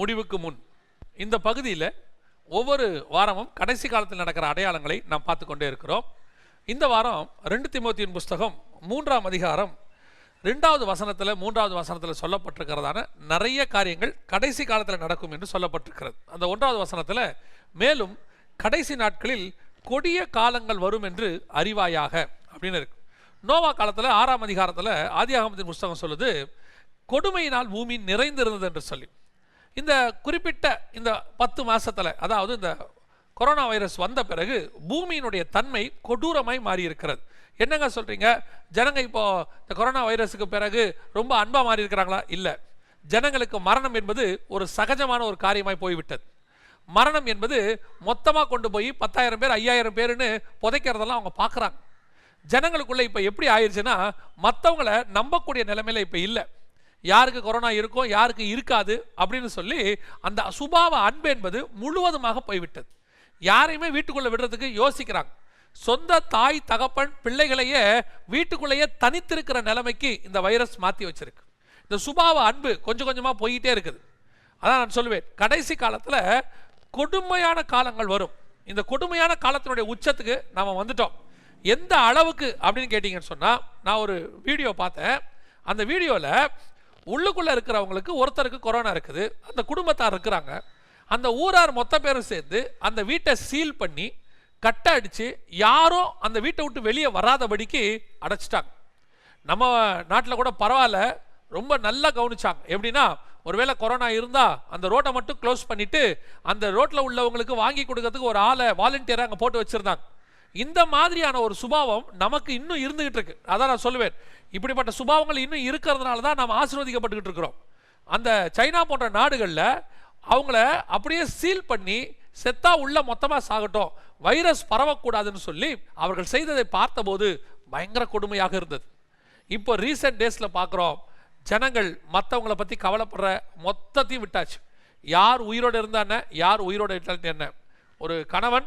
முடிவுக்கு முன். இந்த பகுதியில் ஒவ்வொரு வாரமும் கடைசி காலத்தில் நடக்கிற அடையாளங்களை நாம் பார்த்து கொண்டே இருக்கிறோம். இந்த வாரம் ரெண்டு திமுத்தியின் புஸ்தகம் மூன்றாம் அதிகாரம் ரெண்டாவது வசனத்தில் மூன்றாவது வசனத்தில் சொல்லப்பட்டிருக்கிறதான நிறைய காரியங்கள் கடைசி காலத்தில் நடக்கும் என்று சொல்லப்பட்டிருக்கிறது. அந்த ஒன்றாவது வசனத்தில் மேலும் கடைசி நாட்களில் கொடிய காலங்கள் வரும் என்று அறிவாயாக அப்படின்னு இருக்கு. நோவா காலத்தில் ஆறாம் அதிகாரத்தில் ஆதியாகமத்தின் புஸ்தகம் சொல்லுது கொடுமையினால் பூமி நிறைந்திருந்தது என்று சொல்லி. இந்த குறிப்பிட்ட இந்த பத்து மாதத்தில் அதாவது இந்த கொரோனா வைரஸ் வந்த பிறகு பூமியினுடைய தன்மை கொடூரமாய் மாறி இருக்கிறது என்னங்க சொல்கிறீங்க ஜனங்க இப்போது இந்த கொரோனா வைரஸுக்கு பிறகு ரொம்ப அன்பாக மாறி இருக்கிறாங்களா இல்லை. ஜனங்களுக்கு மரணம் என்பது ஒரு சகஜமான ஒரு காரியமாய் போய்விட்டது. மரணம் என்பது மொத்தமாக கொண்டு போய் பத்தாயிரம் பேர் ஐயாயிரம் பேருன்னு புதைக்கிறதெல்லாம் அவங்க பார்க்குறாங்க ஜனங்களுக்குள்ளே இப்போ எப்படி ஆயிடுச்சுன்னா மற்றவங்கள நம்பக்கூடிய நிலைமையில இப்போ இல்லை. யாருக்கு கொரோனா இருக்கும் யாருக்கு இருக்காது அப்படின்னு சொல்லி அந்த சுபாவ அன்பு என்பது முழுவதுமாக போய்விட்டது. யாரையுமே வீட்டுக்குள்ளே விடுறதுக்கு யோசிக்கிறாங்க. சொந்த தாய் தகப்பன் பிள்ளைகளையே வீட்டுக்குள்ளேயே தனித்திருக்கிற நிலைமைக்கு இந்த வைரஸ் மாற்றி வச்சிருக்கு. இந்த சுபாவ அன்பு கொஞ்சம் கொஞ்சமாக போயிட்டே இருக்குது. அதான் நான் சொல்லுவேன். கடைசி காலத்தில் கொடுமையான காலங்கள் வரும். இந்த கொடுமையான காலத்தினுடைய உச்சத்துக்கு நாம் வந்துட்டோம். எந்த அளவுக்கு அப்படின்னு கேட்டிங்கன்னு சொன்னால் நான் ஒரு வீடியோ பார்த்தேன். அந்த வீடியோவில் உள்ளுக்குள்ளே இருக்கிறவங்களுக்கு ஒருத்தருக்கு கொரோனா இருக்குது அந்த குடும்பத்தார் இருக்கிறாங்க. அந்த ஊரார் மொத்த பேரும் சேர்ந்து அந்த வீட்டை சீல் பண்ணி கட்டை அடித்து யாரும் அந்த வீட்டை விட்டு வெளியே வராதபடிக்கு அடைச்சிட்டாங்க. நம்ம நாட்டில் கூட பரவாயில்ல ரொம்ப நல்லா கவனிச்சாங்க. எப்படின்னா ஒருவேளை கொரோனா இருந்தால் அந்த ரோட்டை மட்டும் க்ளோஸ் பண்ணிவிட்டு அந்த ரோட்டில் உள்ளவங்களுக்கு வாங்கி கொடுக்கறதுக்கு ஒரு ஆளை வாலண்டியராக அங்கே போட்டு வச்சிருந்தாங்க. இந்த மாதிரியான ஒரு சுபாவம் நமக்கு இன்னும் இருந்துகிட்டு இருக்கு. அதான் நான் சொல்லுவேன். இப்படிப்பட்ட சுபாவங்கள் இன்னும் இருக்கிறதுனால தான் நாம் ஆசீர்வதிக்கப்பட்டுக்கிட்டு இருக்கிறோம். அந்த சைனா போன்ற நாடுகளில் அவங்கள அப்படியே சீல் பண்ணி செத்தா உள்ள மொத்தமாக சாகட்டும் வைரஸ் பரவக்கூடாதுன்னு சொல்லி அவர்கள் செய்ததை பார்த்தபோது பயங்கர கொடுமையாக இருந்தது. இப்போ ரீசெண்ட் டேஸில் பார்க்குறோம் ஜனங்கள் மற்றவங்கள பற்றி கவலைப்படுற மொத்தத்தையும் விட்டாச்சு. யார் உயிரோடு இருந்தா என்ன? யார் உயிரோடு இல்லாட்டி என்ன? ஒரு கணவன்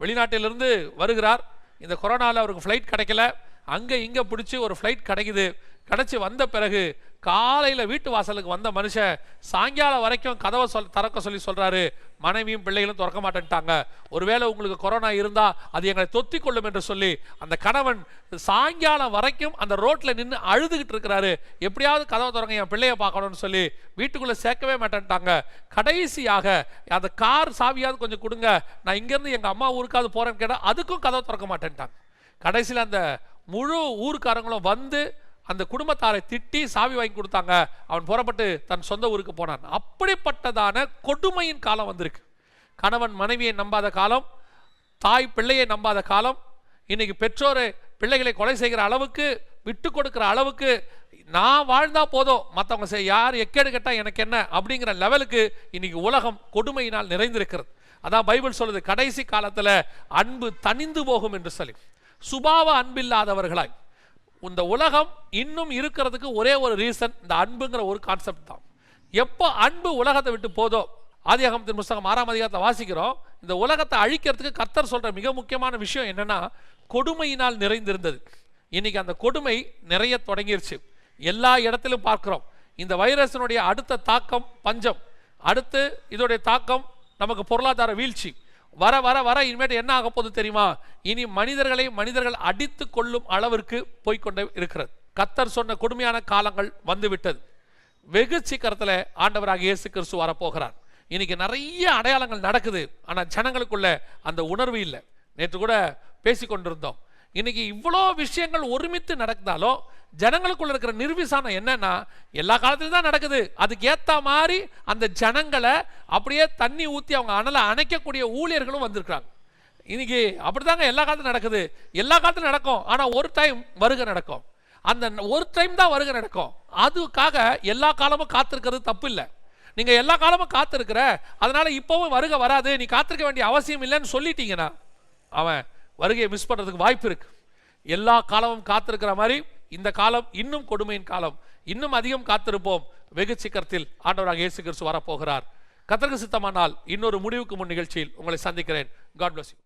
வெளிநாட்டிலிருந்து வருகிறார். இந்த கொரோனாவில் அவருக்கு ஃப்ளைட் கிடைக்கல. அங்கே இங்கே பிடிச்சி ஒரு ஃப்ளைட் கிடைக்குது. கிடச்சி வந்த பிறகு காலையில் வீட்டு வாசலுக்கு வந்த மனுஷன் சாயங்காலம் வரைக்கும் கதவை சொல் திறக்க சொல்லி சொல்கிறாரு மனைவியும் பிள்ளைகளும் திறக்க மாட்டேன்ட்டாங்க. ஒருவேளை உங்களுக்கு கொரோனா இருந்தால் அது எங்களை தொத்தி கொள்ளும் என்று சொல்லி அந்த கணவன் சாயங்காலம் வரைக்கும் அந்த ரோட்டில் நின்று அழுதுகிட்டு இருக்கிறாரு. எப்படியாவது கதவை திறங்க என் பிள்ளையை பார்க்கணும்னு சொல்லி வீட்டுக்குள்ளே சேர்க்கவே மாட்டேன்ட்டாங்க. கடைசியாக அந்த கார் சாவியாவது கொஞ்சம் கொடுங்க. நான் இங்கேருந்து எங்கள் அம்மா ஊருக்காவது போகிறேன்னு கேட்டால் அதுக்கும் கதவை திறக்க மாட்டேன்ட்டாங்க. கடைசியில் அந்த முழு ஊருக்காரங்களும் வந்து அந்த குடும்பத்தாரை திட்டி சாவி வாங்கி கொடுத்தாங்க. அவன் புறப்பட்டு தன் சொந்த ஊருக்கு போனான். அப்படிப்பட்டதான கொடுமையின் காலம் வந்திருக்கு. கணவன் மனைவியை நம்பாத காலம் தாய் பிள்ளையை நம்பாத காலம் இன்னைக்கு பெற்றோரை பிள்ளைகளை கொலை செய்கிற அளவுக்கு விட்டு கொடுக்குற அளவுக்கு நான் வாழ்ந்தா போதும் மற்றவங்க செய் யார் எக்கேடு கேட்டால் எனக்கு என்ன? அப்படிங்கிற லெவலுக்கு இன்னைக்கு உலகம் கொடுமையினால் நிறைந்திருக்கிறது. அதான் பைபிள் சொல்லுது கடைசி காலத்தில் அன்பு தனிந்து போகும் என்று சொல்லி. சுபாவ அன்பில்லாதவர்களாய். இந்த உலகம் இன்னும் இருக்கிறதுக்கு ஒரே ஒரு ரீசன் இந்த அன்புங்கிற ஒரு கான்செப்ட் தான். எப்போ அன்பு உலகத்தை விட்டு போதோ ஆதியாகமத்தின் புஸ்தகம் ஆறாம் அதிகாரத்தை வாசிக்கிறோம் இந்த உலகத்தை அழிக்கிறதுக்கு கர்த்தர் சொல்கிற மிக முக்கியமான விஷயம் என்னன்னா கொடுமையினால் நிறைந்திருந்தது. இன்னைக்கு அந்த கொடுமை நிறைய தொடங்கிருச்சு. எல்லா இடத்திலும் பார்க்குறோம். இந்த வைரஸினுடைய அடுத்த தாக்கம் பஞ்சம். அடுத்து இதோடைய தாக்கம் நமக்கு பொருளாதார வீழ்ச்சி. வர வர வர இனிமேட்டு என்ன ஆக போகுது தெரியுமா? இனி மனிதர்களை மனிதர்கள் அடித்து கொள்ளும் அளவிற்கு போய்க்கொண்டே இருக்கிறது. கத்தர் சொன்ன கொடுமையான காலங்கள் வந்துவிட்டது வெகு சீக்கிரத்தில் ஆண்டவராக இயேசு கிறிஸ்து வரப்போகிறார். இன்னைக்கு நிறைய அடையாளங்கள் நடக்குது. ஆனால் ஜனங்களுக்குள்ள அந்த உணர்வு இல்லை. நேற்று கூட பேசி கொண்டிருந்தோம். இன்னைக்கு இவ்வளோ விஷயங்கள் ஒருமித்து நடந்தாலும் ஜனங்களுக்குள்ள இருக்கிற நிர்விசானம் என்னன்னா எல்லா காலத்திலும் தான் நடக்குது. அதுக்கு ஏற்ற மாதிரி அந்த ஜனங்களை அப்படியே தண்ணி ஊற்றி அவங்க அனலை அணைக்கக்கூடிய ஊழியர்களும் வந்திருக்கிறாங்க. இன்னைக்கு அப்படிதாங்க எல்லா காலத்தும் நடக்குது. எல்லா காலத்தும் நடக்கும். ஆனால் ஒரு டைம் வருகை நடக்கும். அந்த ஒரு டைம் தான் வருகை நடக்கும். அதுக்காக எல்லா காலமும் காத்திருக்கிறது தப்பு இல்லை. நீங்கள் எல்லா காலமும் காத்திருக்கிற அதனால இப்போவும் வருகை வராது. நீ காத்திருக்க வேண்டிய அவசியம் இல்லைன்னு சொல்லிட்டீங்கன்னா அவன் வருகையை மிஸ் பண்ணுறதுக்கு வாய்ப்பு இருக்கு. எல்லா காலமும் காத்திருக்கிற மாதிரி இந்த காலம் இன்னும் கொடுமையின் காலம். இன்னும் அதிகம் காத்திருப்போம். வெகு சீக்கிரத்தில் ஆண்டவராக இயேசு கிறிஸ்து வரப்போகிறார். கத்தருக்கு சித்தமானால் இன்னொரு முடிவுக்கு முன் நிகழ்ச்சியில் உங்களை சந்திக்கிறேன். God bless you